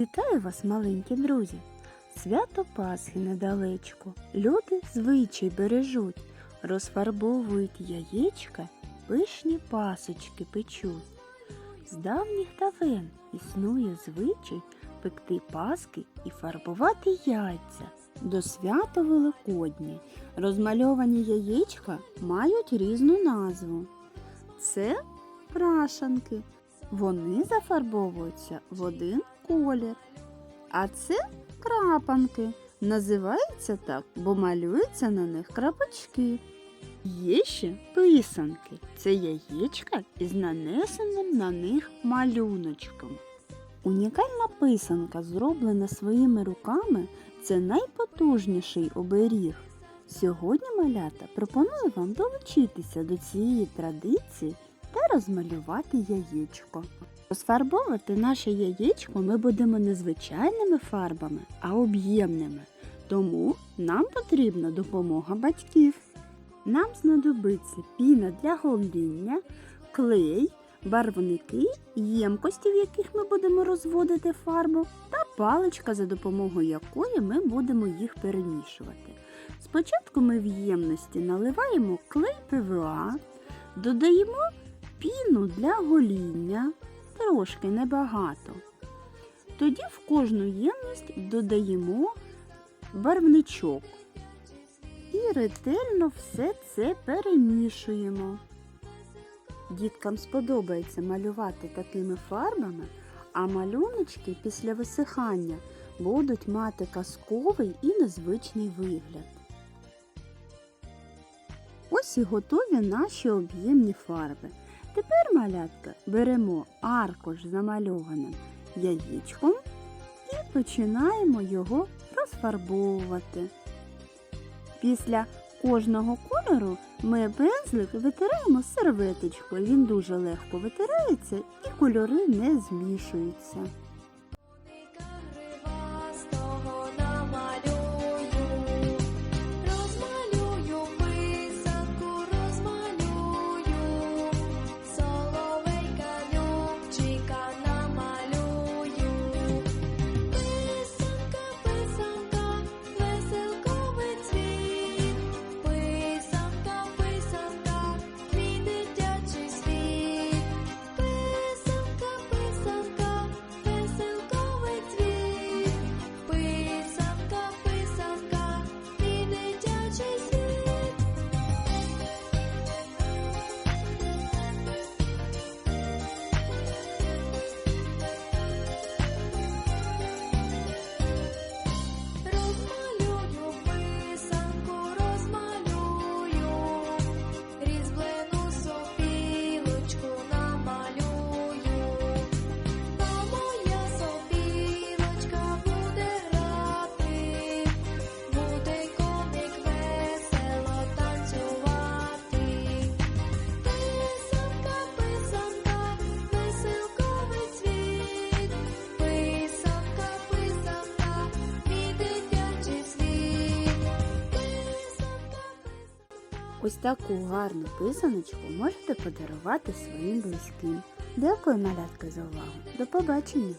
Вітаю вас, маленькі друзі! Свято Пасхи недалечко. Люди звичай бережуть, розфарбовують яєчка, пишні пасочки печуть. З давніх давен існує звичай пекти паски і фарбувати яйця. До свята Великодні розмальовані яєчка мають різну назву. Це крашанки. Вони зафарбовуються в один колір. А це крапанки. Називається так, бо малюються на них крапочки. Є ще писанки. Це яєчка із нанесеним на них малюночком. Унікальна писанка, зроблена своїми руками, це найпотужніший оберіг. Сьогодні малята пропоную вам долучитися до цієї традиції та розмалювати яєчко. Розфарбовувати наше яєчко ми будемо не звичайними фарбами, а об'ємними. Тому нам потрібна допомога батьків. Нам знадобиться піна для гоління, клей, барвники, ємкості, в яких ми будемо розводити фарбу, та паличка, за допомогою якої ми будемо їх перемішувати. Спочатку ми в ємності наливаємо клей ПВА, додаємо піну для гоління, трошки небагато. Тоді в кожну ємність додаємо барвничок і ретельно все це перемішуємо. Діткам сподобається малювати такими фарбами, а малюночки після висихання будуть мати казковий і незвичний вигляд. Ось і готові наші об'ємні фарби. Тепер, малятка, беремо аркуш замальованим яєчком і починаємо його розфарбовувати. Після кожного кольору ми пензлик витираємо серветочкою. Він дуже легко витирається і кольори не змішуються. Ось таку гарну писаночку можете подарувати своїм близьким. Дякую, малятка, за увагу. До побачення!